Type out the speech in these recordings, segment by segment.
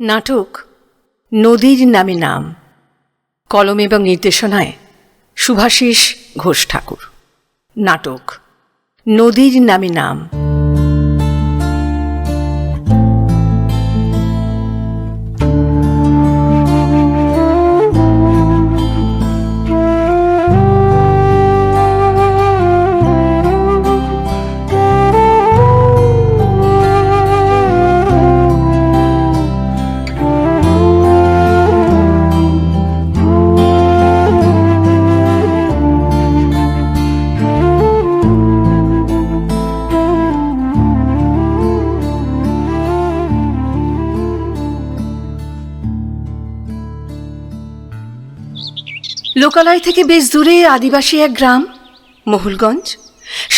নাটক নদীর নামে নাম কলম এবং নির্দেশনায় সুভাষিস ঘোষ ঠাকুর। নাটক নদীর নামে নাম। লোকালয় থেকে বেশ দূরে আদিবাসী এক গ্রাম, মহুলগঞ্জ।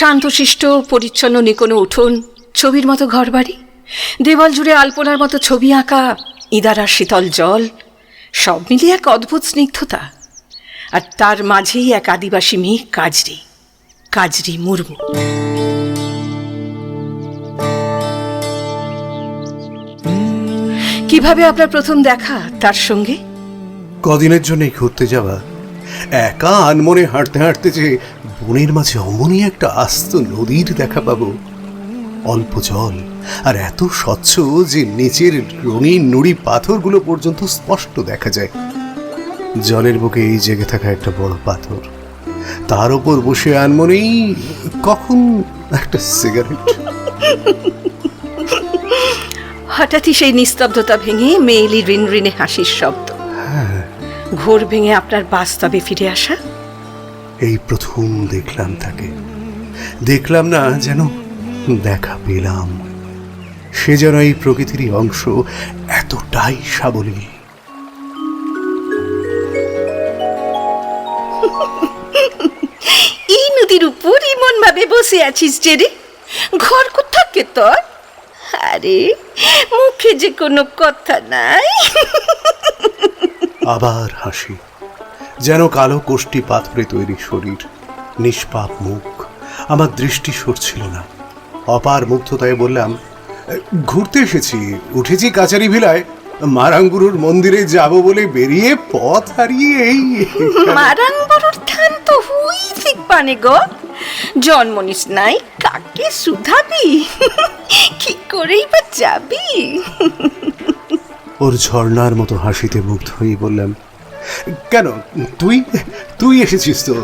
শান্তশিষ্ট, পরিচ্ছন্ন নিকোনো উঠোন, ছবির মতো ঘরবাড়ি। দেওয়াল জুড়ে আলপনার মতো ছবি আঁকা ইদারার শীতল জল, সব মিলিয়ে এক অদ্ভুত স্নিগ্ধতা। আর তার মাঝেই এক আদিবাসী মেয়ে কাজরি কাজরি মুর্মু। কীভাবে আপনার প্রথম দেখা তার সঙ্গে? কদিনের জন্যই ঘুরতে যাওয়া। একা আনমনে হাঁটতে হাঁটতে যে বনের মাঝে অমনই একটা আস্ত নদীর দেখা পাবো। অল্প জল, আর এত স্বচ্ছ যে নিচের রঙিন নুড়ি পাথরগুলো পর্যন্ত স্পষ্ট দেখা যায়। জলের বুকে এই জেগে থাকা একটা বড় পাথর। তার ওপর বসে আনমনেই কখন একটা সিগারেট। হঠাৎই সেই নিস্তব্ধতা ভেঙে মেয়েলি ঋণ ঋণে হাসির শব্দ। ঘোর ভেঙে আপনার বাস্তবে ফিরে আসা? এই প্রথম দেখলাম তাকে। দেখলাম না যেন দেখা পেলাম। সে যেন এই প্রকৃতিরই অংশ এতটাই সাবলীল। এই নদীর উপর ইমন ভাবে বসে আছিস যে রে। ঘর কোথাকে তোর? আরে মুখে যে কোনো কথা নাই। আবার হাসি। যেন কালো কোষ্টি পাথরে তৈরি শরীর, নিষ্পাপ মুখ, আমার দৃষ্টি সরছিল না। অপার মুগ্ধতায় বললাম, ঘুরতে এসেছি, উঠেছি কাচারি ভিলায়, মারাঙ্গুরুর মন্দিরে যাব বলে বেরিয়ে পথ হারিয়ে এই মারান বড়ুর থান তো হুই ঠিক পানে গো। জন্ম নিস নাই, কাকে সুধাবি কি করেই বা যাবি? ওর ঝর্ণার মতো হাসিতে মুগ্ধ হয়ে বললাম, কেন? তুই তুই এসেছিস তো।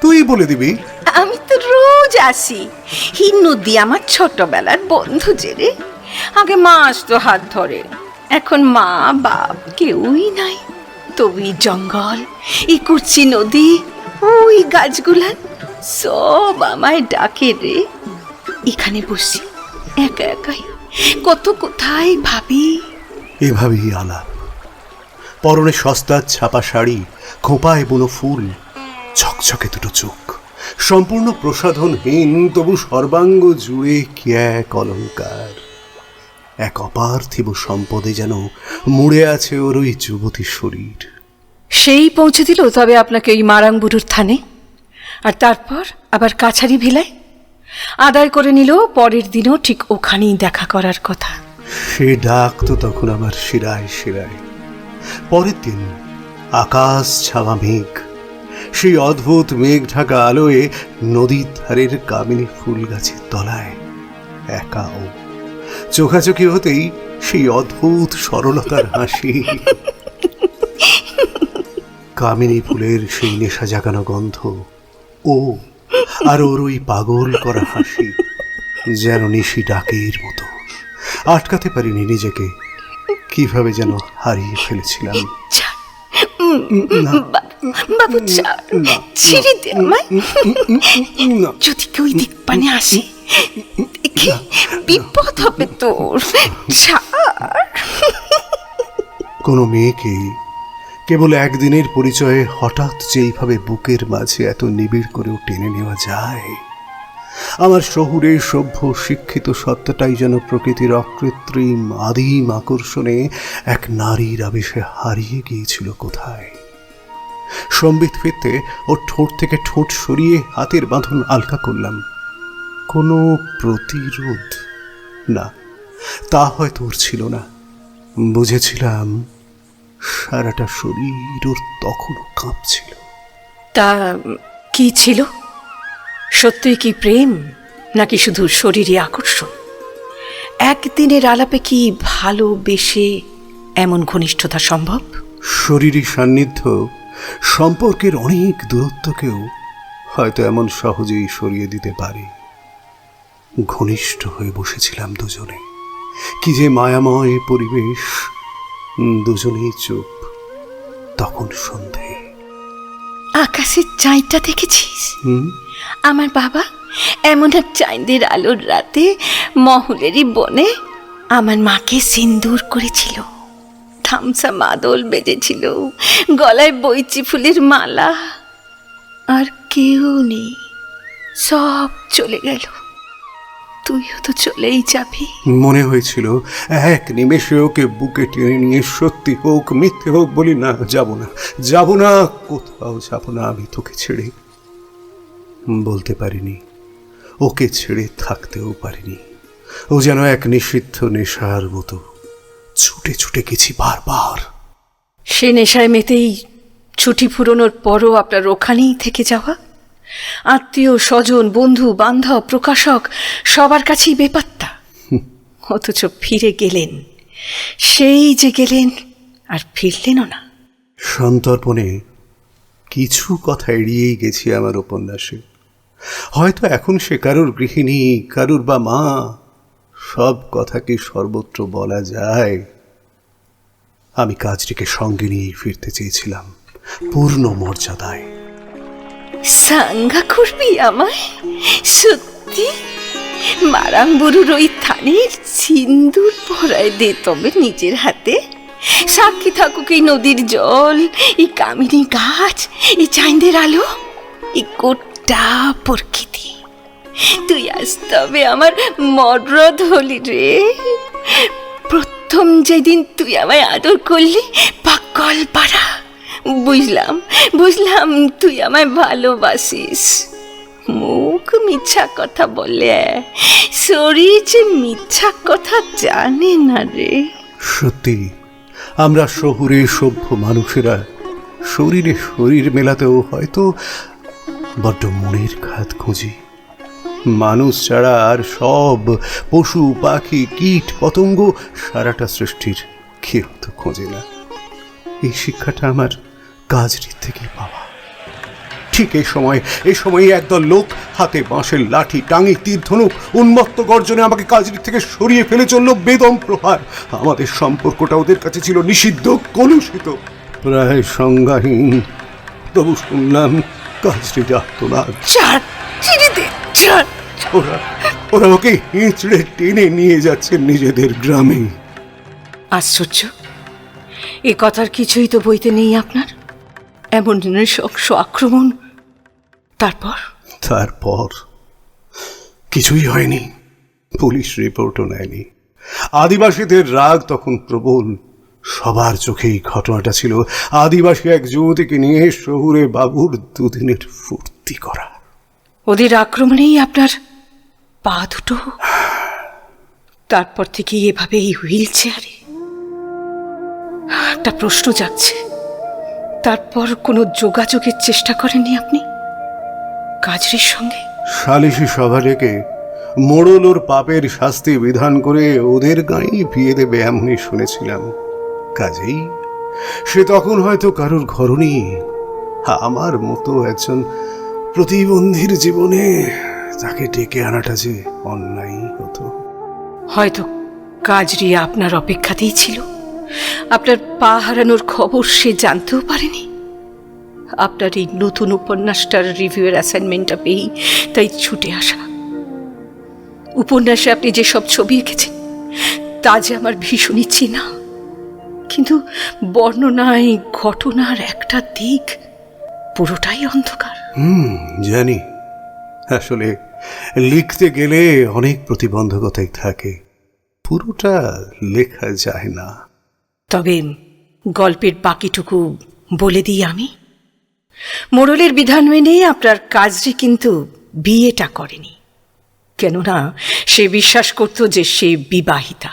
তুই বলে দিবি। আমি তো রোজ আসি। হি নদী আমার ছোটবেলার বন্ধু যে রে। আগে মা আসতো হাত ধরে। এখন মা, বাপ কেউই নাই। তবু জঙ্গল, এই কুর্চি নদী, ওই গাছগুলান সব আমায় ডাকে রে। এখানে বসি, একা একাই। কত কোথায় ভাবি। এভাবেই আলাপ পরনে সস্তার ছাপা শাড়ি, খোঁপায় বুনো ফুল ঝকঝকে দুটো চোখ। সম্পূর্ণ প্রসাধনহীন, তবু সর্বাঙ্গ জুড়ে কি এক অলঙ্কার। এক অপার্থিব সম্পদে যেন মুড়ে আছে ওর ওই যুবতী শরীর। সেই পৌঁছে দিল তবে আপনাকে ওই মারাংবুরুর থানে। আর তারপর আবার কাছারি ভিলায়? আদায় করে নিল পরের দিনও ঠিক ওখানেই দেখা করার কথা। সে ডাক তো তখন আমার শিরায় শিরায়। পরের দিন আকাশ ছাওয়া মেঘ, সেই অদ্ভুত মেঘ ঢাকা আলোয় নদীর ধারের কামিনী ফুল গাছের তলায় একা ও চোখাচোখি হতেই সেই অদ্ভুত সরলতার হাসি। কামিনী ফুলের সেই নেশা জাগানো গন্ধ, ও আর ওর ওই পাগল করা হাসি, যেন নিশি ডাকের মতো। আটকাতে পারিনি নিজেকে। কীভাবে যেন হারিয়ে ফেলেছিলাম। বাবু ছেড়ে দে আমায়। যদি কেউ দিক পানে আসে বিপদ হবে তোর। কোনো মেয়েকে কেবল একদিনের পরিচয়ে হঠাৎ যেইভাবে বুকের মাঝে এত নিবিড় করেও টেনে নেওয়া যায় আমার শহুরে সভ্য শিক্ষিত সত্তাটাই যেন প্রকৃতির অকৃত্রিম, আদিম আকর্ষণে এক নারীর আবেশে হারিয়ে গিয়েছিল কোথায়? সম্বিত ফিরতে ওর ঠোঁট থেকে ঠোঁট সরিয়ে হাতের বাঁধন আলকা করলাম। কোনো প্রতিরোধ? না, তা হয়তো ওর ছিল না। বুঝেছিলাম, সারাটা শরীর ওর তখনও কাঁপছিল। তা কি ছিল? সত্যই কি প্রেম, নাকি শুধু শরীরে আকর্ষণ? একদিনের আলাপে কি ভালোবেসে এমন ঘনিষ্ঠতা সম্ভব? শরীরী সান্নিধ্য, সম্পর্কের অনেক দূরত্বকেও হয়তো এমন সহজেই সরিয়ে দিতে পারে। ঘনিষ্ঠ হয়ে বসেছিলাম দুজনে। কি যে মায়াময় পরিবেশ দুজনেই চুপ, তখন সন্ধে। আকাশের চাঁদটা দেখেছিস? আমার বাবা এমন এক চাঁদের আলোর রাতে মহলেরই বনে আমার মাকে সিন্দুর করেছিল। থামসা মাদল বেজেছিল গলায় বইচি ফুলের মালা। আর কেউ নেই সব চলে গেল। তুইও তো চলেই যাবি। মনে হয়েছিল এক নিমেষে ওকে বুকে টেনে নিয়ে সত্যি হোক মিথ্যে হোক বলি না যাব না। যাব না কোথাও যাব না আমি তোকে ছেড়ে। বলতে পারিনি। ওকে ছেড়ে থাকতেও পারিনি। ও যেন এক নিষিদ্ধ নেশার মতো। ছুটে ছুটে গেছি বারবার। সে নেশায় মেতেই ছুটি ফুরোনোর পরও আপনার ওখানেই থেকে যাওয়া? আত্মীয় স্বজন বন্ধু বান্ধব প্রকাশক সবার কাছেই বেপাত্তা। অথচ ফিরে গেলেন। সেই যে গেলেন আর ফিরলেনও না। সন্তর্পণে কিছু কথা এড়িয়েই গেছি আমার উপন্যাসে। হয়তো এখন সে কারুর গৃহিণী কারুর বা মা সব কথাকে সর্বত্র বলা যায়। আমি কাজটিকে সঙ্গে নিয়েই ফিরতে চেয়েছিলাম পূর্ণ মর্যাদায়। সাঙ্গা করবি আমায়? সত্যি? মারাঙ্গুরুর ওই থানের সিন্দুর পরায় দে তবে নিজের হাতে। সাক্ষী থাকুক এই নদীর জল, এই কামিনী গাছ, এই চাঁদের আলো, এই গোটা প্রকৃতি। তুই আজ তবে আমার মরদ হলি রে। প্রথম যেদিন তুই আমায় আদর করলি পাকল পাড়া বুঝলাম বুঝলাম তুই আমায় ভালোবাসিস। মুখ মিথ্যা কথা বলে, শরীর যে মিথ্যা কথা জানে না রে। সত্যি, আমরা শহুরে সভ্য মানুষেরা শরীরে শরীর মেলাতেও হয়তো বড্ড মনের খাত খুঁজি। মানুষ ছাড়া আর সব পশু, পাখি, কীট, পতঙ্গ সারাটা সৃষ্টির কেউ তো খোঁজে না। এই শিক্ষাটা আমার কাজটির থেকে পাওয়া। ঠিক এই সময় এই সময় একদল লোক হাতে বাঁশের লাঠি টাঙি তীর ধনুক উন্মত্ত গর্জনে আমাকে কাজটির থেকে সরিয়ে ফেলে চলল বেদম প্রহার। আমাদের সম্পর্কটা ওদের কাছে ছিল নিষিদ্ধ কলুষিত। প্রায় সংজ্ঞাহীন। তবু শুনলাম কাজটি ডাকতো না চার ছিঁড়ে। ওরা ওরা ওকে হিঁচড়ে টেনে নিয়ে যাচ্ছে নিজেদের গ্রামে। আশ্চর্য। এ কথার কিছুই তো বইতে নেই আপনার। এমন নৃশংস আক্রমণ তারপর? তারপর কিছুই হয়নি। পুলিশ রিপোর্টও নেয়নি। আদিবাসীদের রাগ তখন প্রবল। সবার চোখেই ঘটনাটা ছিল। আদিবাসী এক যুবতীকে নিয়ে শহুরে বাবুর দুদিনের ফুর্তি করা। ওদের আক্রমণেই আপনার পা দুটো। তারপর থেকে এভাবে এই হুইল চেয়ারে। একটা প্রশ্ন যাচ্ছে তারপর কোনো যোগাযোগের চেষ্টা করেননি আপনি? কাজরির সঙ্গে? সালিশি সভা ডেকে মোড়ল ওর পাপের শাস্তি বিধান করে ওদের গাঁয়েই বিয়ে দেবে এমনই শুনেছিলাম। কাজেই সে তখন হয়তো কারোর ঘরণী। আমার মতো একজন প্রতিবন্ধীর জীবনে তাকে ডেকে আনাটা যে অন্যায় হতো। হয়তো কাজরি আপনার অপেক্ষাতেই ছিল। আপনার পা হারানোর খবর সে জানতেও পারেনি। আপনার এই নতুন উপন্যাসটার রিভিউয়ের অ্যাসাইনমেন্টটা পেয়েই তাই ছুটে আসা। উপন্যাসে আপনি যেসব ছবি এঁকেছেন, তা যে আমার ভীষণই চেনা। কিন্তু বর্ণনায়, ঘটনার একটা দিক পুরোটাই অন্ধকার। হুম, জানি। আসলে লিখতে গেলে অনেক প্রতিবন্ধকতাই থাকে। পুরোটা লেখা যায় না। তবে গল্পের বাকিটুকু বলে দিই আমি। মোড়লের বিধান মেনে আপনার কাজটি কিন্তু বিয়েটা করেনি। কেননা সে বিশ্বাস করত যে সে বিবাহিতা।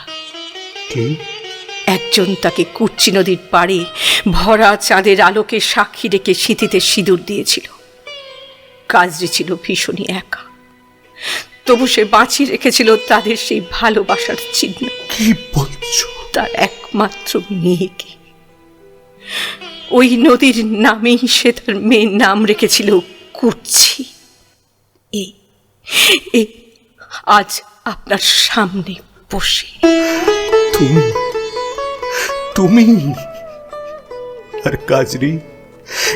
একজন তাকে কুর্চি নদীর পাড়ে ভরা চাঁদের আলোকে সাক্ষী রেখে স্মৃতিতে সিঁদুর দিয়েছিল। কাজরি ছিল ভীষণই একা। তবু সে বাঁচিয়ে রেখেছিল তাদের সেই ভালোবাসার চিহ্ন কি বলছো? তার একমাত্র মেয়েকে। ওই নদীর নামেই সে তার মেয়ের নাম রেখেছিল এই এই আজ আপনার সামনে বসে। তুমি তুমি আর কাজরি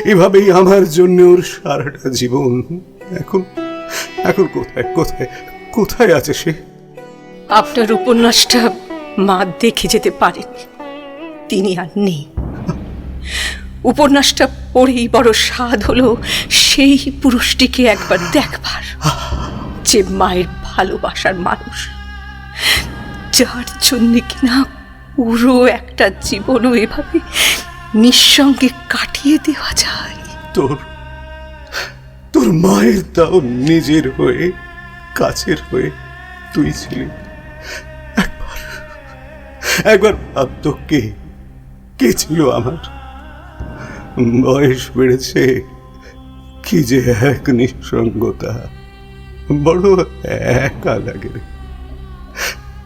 এভাবেই আমার জন্য ওর সারাটা জীবন। এখন এখন কোথায় কোথায় কোথায় আছে সে? আপনার উপন্যাসটা মা দেখে যেতে পারেন। তিনি আর নেই। উপন্যাসটা পড়েই বড় স্বাদ হলো সেই পুরুষটিকে একবার দেখবার যে মায়ের ভালোবাসার মানুষ। যার জন্য কিনা পুরো একটা জীবনও এভাবে নিঃসঙ্গে কাটিয়ে দেওয়া যায়। তোর তোর মায়ের তাও নিজের হয়ে, কাছের হয়ে তুই ছিলি। একবার ভাবতো কে? কে ছিল আমার? বয়স বেড়েছে, কি যে এক নিঃসঙ্গতা। বড় একা লাগে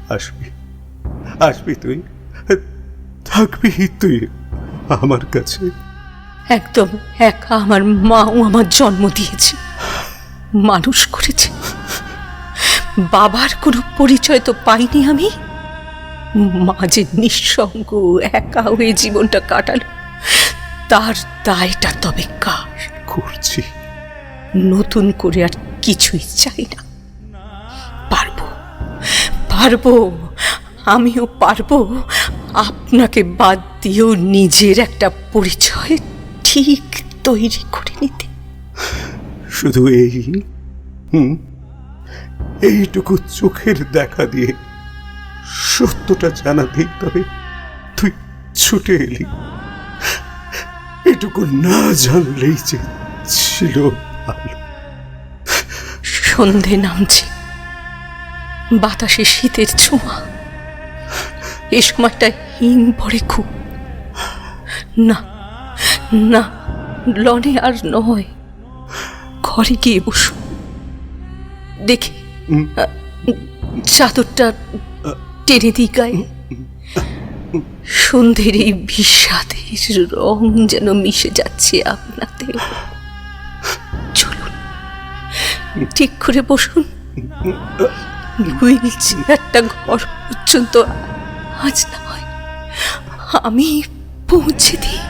আসবি আসবি তুই। থাকবি তুই আমার কাছে। একদম একা আমার মাও আমার জন্ম দিয়েছে। মানুষ করেছে। বাবার কোনো পরিচয় তো পাইনি আমি। মা যে নিঃসঙ্গ একা হয়ে জীবনটা কাটালো। তার দায়টা তবে কার? করছি। নতুন করে আর কিছুই চাই না। পারব পারব আমিও পারব। আপনাকে বাদ দিয়েও নিজের একটা পরিচয় ঠিক তৈরি করে নিতে। শুধু এই হুম এইটুকু চোখের দেখা দিয়ে সত্যটা জানাতেই তবে তুই ছুটে এলি। এটুকু না জানলেই যে ছিল ভালো। সন্ধে নামছে। বাতাসে শীতের ছোঁয়া। এ সময়টা হিম পড়ে খুব। না না লনে আর নয়। ঘরে গিয়ে বসু। দেখি চাদরটা টেনে দিই গায়ে। সন্ধ্যের এই বিষাদের রং যেন মিশে যাচ্ছে আপনাতে। চলুন, ঠিক করে বসুন। চেয়ারটা ঘর পর্যন্ত আজ না হয় আমি পৌঁছে দিই।